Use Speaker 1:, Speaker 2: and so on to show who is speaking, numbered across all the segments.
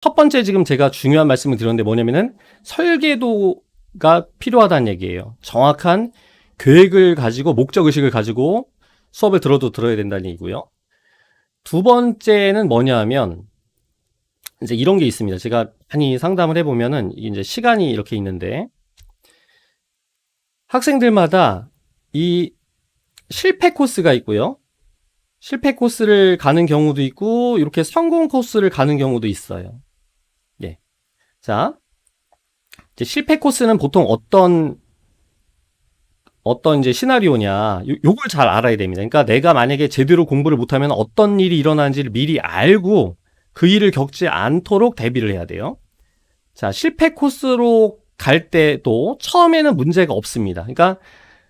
Speaker 1: 첫 번째 지금 제가 중요한 말씀을 드렸는데 뭐냐면은 설계도가 필요하다는 얘기예요. 정확한 계획을 가지고 목적 의식을 가지고 수업을 들어도 들어야 된다는 얘기고요. 두 번째는 뭐냐 하면 이제 이런 게 있습니다. 제가 많이 상담을 해보면은 이제 시간이 이렇게 있는데 학생들마다 이 실패 코스가 있고요. 실패 코스를 가는 경우도 있고 이렇게 성공 코스를 가는 경우도 있어요. 예. 자, 이제 실패 코스는 보통 어떤 어떤 이제 시나리오냐 요, 요걸 잘 알아야 됩니다. 그러니까 내가 만약에 제대로 공부를 못하면 어떤 일이 일어나는지를 미리 알고 그 일을 겪지 않도록 대비를 해야 돼요. 자, 실패 코스로 갈 때도 처음에는 문제가 없습니다. 그러니까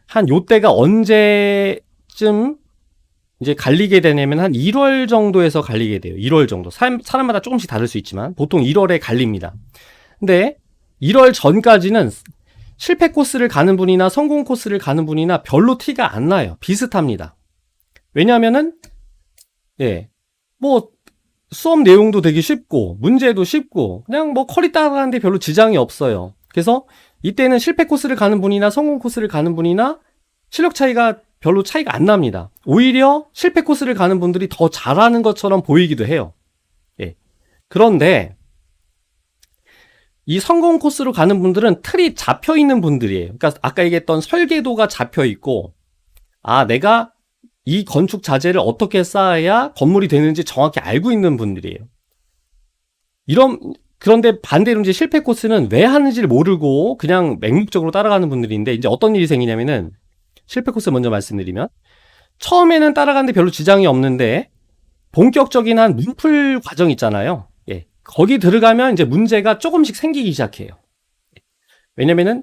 Speaker 1: 한 요때가 언제쯤 이제 갈리게 되냐면 한 1월 정도에서 갈리게 돼요. 1월 정도. 사람, 사람마다 조금씩 다를 수 있지만 보통 1월에 갈립니다. 근데 1월 전까지는 실패 코스를 가는 분이나 성공 코스를 가는 분이나 별로 티가 안 나요. 비슷합니다. 왜냐하면은 예, 뭐 수업 내용도 되게 쉽고 문제도 쉽고 그냥 뭐 커리 따라가는데 별로 지장이 없어요. 그래서 이때는 실패 코스를 가는 분이나 성공 코스를 가는 분이나 실력 차이가 별로 차이가 안 납니다. 오히려 실패 코스를 가는 분들이 더 잘하는 것처럼 보이기도 해요. 예. 그런데 이 성공 코스로 가는 분들은 틀이 잡혀 있는 분들이에요. 그러니까 아까 얘기했던 설계도가 잡혀 있고 아, 내가 이 건축 자재를 어떻게 쌓아야 건물이 되는지 정확히 알고 있는 분들이에요. 이런 그런데 반대로 이제 실패 코스는 왜 하는지를 모르고 그냥 맹목적으로 따라가는 분들인데 이제 어떤 일이 생기냐면은 실패 코스 먼저 말씀드리면 처음에는 따라가는데 별로 지장이 없는데 본격적인 한 문풀 과정 있잖아요. 예. 거기 들어가면 이제 문제가 조금씩 생기기 시작해요. 왜냐면은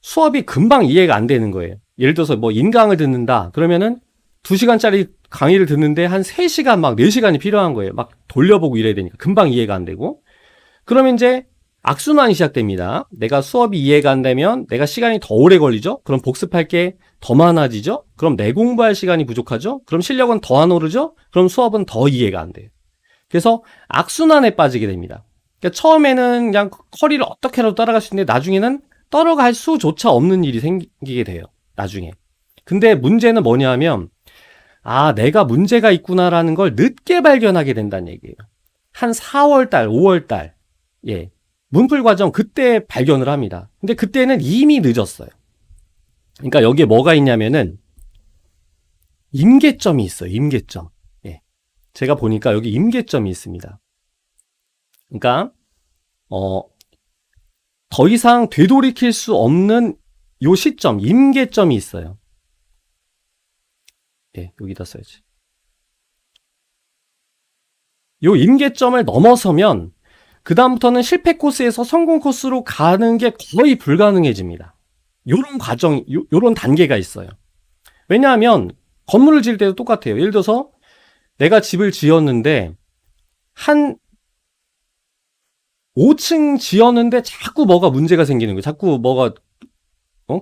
Speaker 1: 수업이 금방 이해가 안 되는 거예요. 예를 들어서 뭐 인강을 듣는다. 그러면은 2시간짜리 강의를 듣는데 한 3시간 막 4시간이 필요한 거예요. 막 돌려보고 이래야 되니까 금방 이해가 안 되고. 그러면 이제 악순환이 시작됩니다. 내가 수업이 이해가 안 되면 내가 시간이 더 오래 걸리죠? 그럼 복습할 게 더 많아지죠? 그럼 내 공부할 시간이 부족하죠? 그럼 실력은 더 안 오르죠? 그럼 수업은 더 이해가 안 돼요. 그래서 악순환에 빠지게 됩니다. 그러니까 처음에는 그냥 커리를 어떻게라도 따라갈 수 있는데 나중에는 따라갈 수조차 없는 일이 생기게 돼요. 나중에. 근데 문제는 뭐냐 하면 아, 내가 문제가 있구나라는 걸 늦게 발견하게 된다는 얘기예요. 한 4월 달, 5월 달, 예. 문풀 과정 그때 발견을 합니다. 근데 그때는 이미 늦었어요. 그러니까 여기에 뭐가 있냐면은 임계점이 있어요. 임계점. 예. 제가 보니까 여기 임계점이 있습니다. 그러니까 어, 더 이상 되돌이킬 수 없는 요 시점, 임계점이 있어요. 예, 여기다 써야지. 요 임계점을 넘어서면 그다음부터는 실패 코스에서 성공 코스로 가는 게 거의 불가능해집니다. 요런 과정, 요, 요런 단계가 있어요. 왜냐하면 건물을 지을 때도 똑같아요. 예를 들어서 내가 집을 지었는데 한 5층 지었는데 자꾸 뭐가 문제가 생기는 거예요. 자꾸 뭐가 어?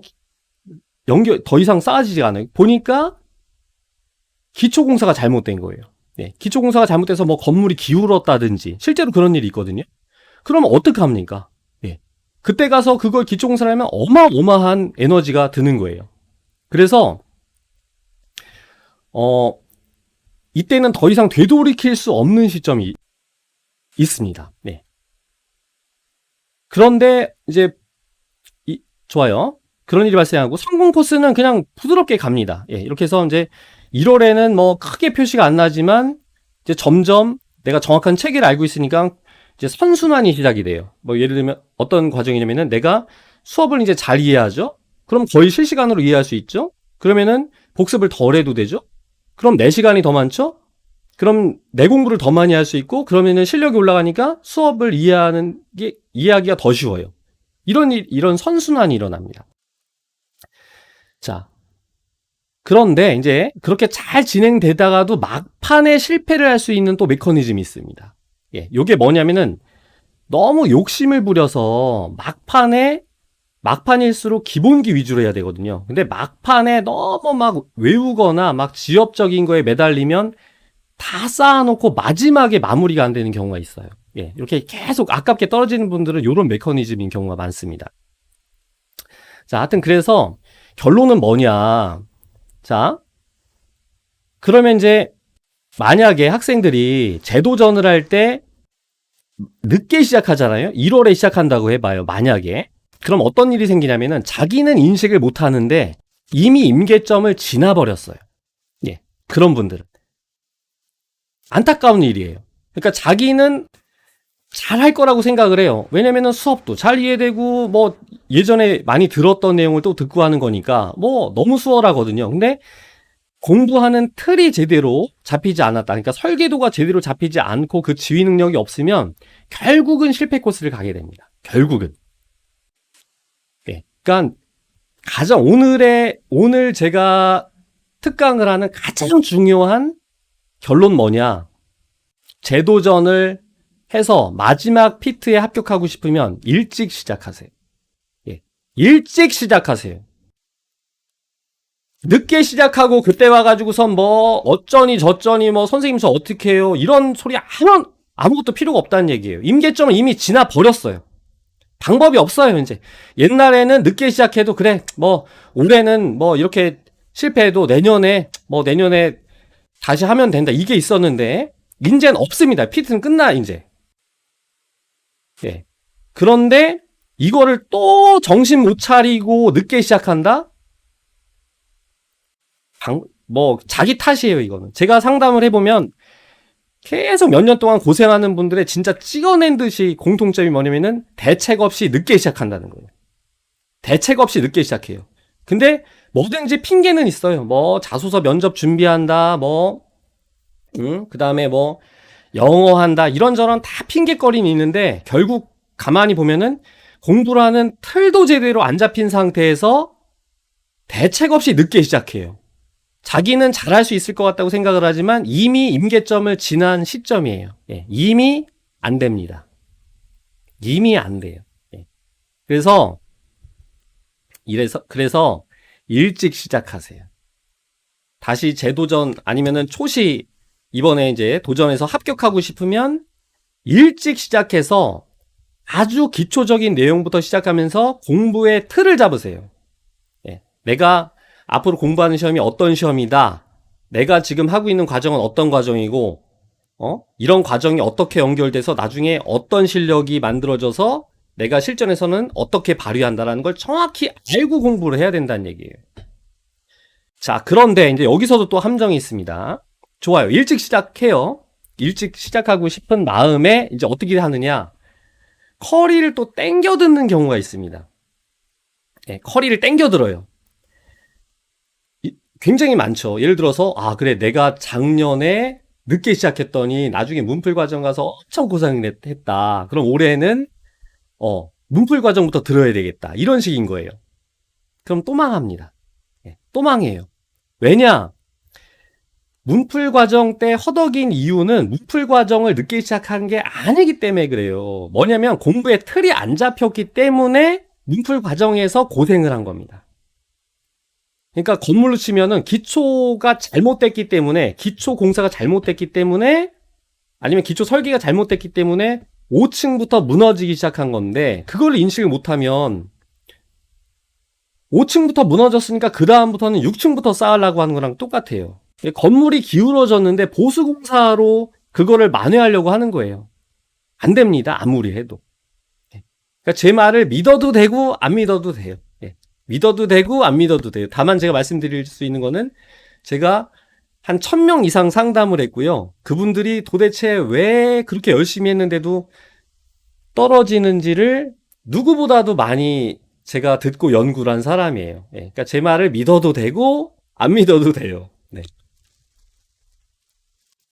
Speaker 1: 연결 더 이상 쌓아지지 않아요. 보니까 기초 공사가 잘못된 거예요. 네, 기초공사가 잘못돼서 뭐 건물이 기울었다든지 실제로 그런 일이 있거든요. 그러면 어떻게 합니까? 예. 그때 가서 그걸 기초공사를 하면 어마어마한 에너지가 드는 거예요. 그래서 어 이때는 더 이상 되돌이킬 수 없는 시점이 있습니다. 네. 그런데 이제 이, 좋아요. 그런 일이 발생하고 성공 코스는 그냥 부드럽게 갑니다. 예, 이렇게 해서 이제 1월에는 뭐 크게 표시가 안 나지만 이제 점점 내가 정확한 체계를 알고 있으니까 이제 선순환이 시작이 돼요. 뭐 예를 들면 어떤 과정이냐면은 내가 수업을 이제 잘 이해하죠. 그럼 거의 실시간으로 이해할 수 있죠. 그러면은 복습을 덜 해도 되죠. 그럼 내 시간이 더 많죠. 그럼 내 공부를 더 많이 할 수 있고 그러면은 실력이 올라가니까 수업을 이해하는 게 이해하기가 더 쉬워요. 이런 일, 이런 선순환이 일어납니다. 자, 그런데 이제 그렇게 잘 진행되다가도 막판에 실패를 할 수 있는 또 메커니즘이 있습니다. 예, 요게 뭐냐면은 너무 욕심을 부려서 막판에 막판일수록 기본기 위주로 해야 되거든요. 근데 막판에 너무 막 외우거나 막 지엽적인 거에 매달리면 다 쌓아놓고 마지막에 마무리가 안 되는 경우가 있어요. 예, 이렇게 계속 아깝게 떨어지는 분들은 이런 메커니즘인 경우가 많습니다. 자, 하여튼 그래서 결론은 뭐냐. 자, 그러면 이제 만약에 학생들이 재도전을 할 때 늦게 시작하잖아요. 1월에 시작한다고 해봐요. 만약에. 그럼 어떤 일이 생기냐면은 자기는 인식을 못 하는데 이미 임계점을 지나버렸어요. 예. 그런 분들은. 안타까운 일이에요. 그러니까 자기는 잘 할 거라고 생각을 해요. 왜냐면은 수업도 잘 이해되고 뭐 예전에 많이 들었던 내용을 또 듣고 하는 거니까 뭐 너무 수월하거든요. 근데 공부하는 틀이 제대로 잡히지 않았다. 그러니까 설계도가 제대로 잡히지 않고 그 지휘 능력이 없으면 결국은 실패 코스를 가게 됩니다. 결국은. 예. 그러니까 가장 오늘의 오늘 제가 특강을 하는 가장 중요한 결론 뭐냐? 재도전을 해서 마지막 피트에 합격하고 싶으면 일찍 시작하세요. 예. 일찍 시작하세요. 늦게 시작하고 그때 와가지고선 뭐 어쩌니 저쩌니 뭐 선생님 저 어떻게 해요 이런 소리 아무 아무것도 필요가 없다는 얘기예요. 임계점은 이미 지나 버렸어요. 방법이 없어요 이제 옛날에는 늦게 시작해도 그래 뭐 올해는 뭐 이렇게 실패해도 내년에 뭐 내년에 다시 하면 된다 이게 있었는데 이제는 없습니다. 피트는 끝나 이제. 예. 그런데 이거를 또 정신 못 차리고 늦게 시작한다? 방, 뭐, 자기 탓이에요, 이거는. 제가 상담을 해보면 계속 몇 년 동안 고생하는 분들의 진짜 찍어낸 듯이 공통점이 뭐냐면은 대책 없이 늦게 시작한다는 거예요. 대책 없이 늦게 시작해요. 근데 뭐든지 핑계는 있어요. 뭐, 자소서 면접 준비한다, 뭐, 응? 그 다음에 뭐, 영어 한다, 이런저런 다 핑계거림이 있는데 결국 가만히 보면은 공부를 하는 틀도 제대로 안 잡힌 상태에서 대책 없이 늦게 시작해요. 자기는 잘할 수 있을 것 같다고 생각을 하지만 이미 임계점을 지난 시점이에요. 예, 이미 안 됩니다. 이미 안 돼요. 예. 그래서 이래서 그래서 일찍 시작하세요. 다시 재도전 아니면은 초시 이번에 이제 도전해서 합격하고 싶으면 일찍 시작해서 아주 기초적인 내용부터 시작하면서 공부의 틀을 잡으세요. 예, 내가 앞으로 공부하는 시험이 어떤 시험이다. 내가 지금 하고 있는 과정은 어떤 과정이고, 어? 이런 과정이 어떻게 연결돼서 나중에 어떤 실력이 만들어져서 내가 실전에서는 어떻게 발휘한다라는 걸 정확히 알고 공부를 해야 된다는 얘기예요. 자, 그런데 이제 여기서도 또 함정이 있습니다. 좋아요. 일찍 시작해요. 일찍 시작하고 싶은 마음에 이제 어떻게 하느냐. 커리를 또 땡겨 듣는 경우가 있습니다. 예, 커리를 땡겨 들어요. 이- 굉장히 많죠. 예를 들어서, 아, 그래, 내가 작년에 늦게 시작했더니 나중에 문풀 과정 가서 엄청 고생을 했다. 그럼 올해는, 어, 문풀 과정부터 들어야 되겠다. 이런 식인 거예요. 그럼 또 망합니다. 예, 또 망해요. 왜냐? 문풀 과정 때 허덕인 이유는 문풀 과정을 늦게 시작한 게 아니기 때문에 그래요. 뭐냐면 공부에 틀이 안 잡혔기 때문에 문풀 과정에서 고생을 한 겁니다. 그러니까 건물로 치면은 기초가 잘못됐기 때문에 기초 공사가 잘못됐기 때문에 아니면 기초 설계가 잘못됐기 때문에 5층부터 무너지기 시작한 건데 그걸 인식을 못하면 5층부터 무너졌으니까 그 다음부터는 6층부터 쌓으려고 하는 거랑 똑같아요. 건물이 기울어졌는데 보수공사로 그거를 만회하려고 하는 거예요. 안 됩니다. 아무리 해도. 예. 그러니까 제 말을 믿어도 되고 안 믿어도 돼요. 예. 믿어도 되고 안 믿어도 돼요. 다만 제가 말씀드릴 수 있는 거는 제가 한천명 이상 상담을 했고요. 그분들이 도대체 왜 그렇게 열심히 했는데도 떨어지는지를 누구보다도 많이 제가 듣고 연구를 한 사람이에요. 예. 그러니까 제 말을 믿어도 되고 안 믿어도 돼요.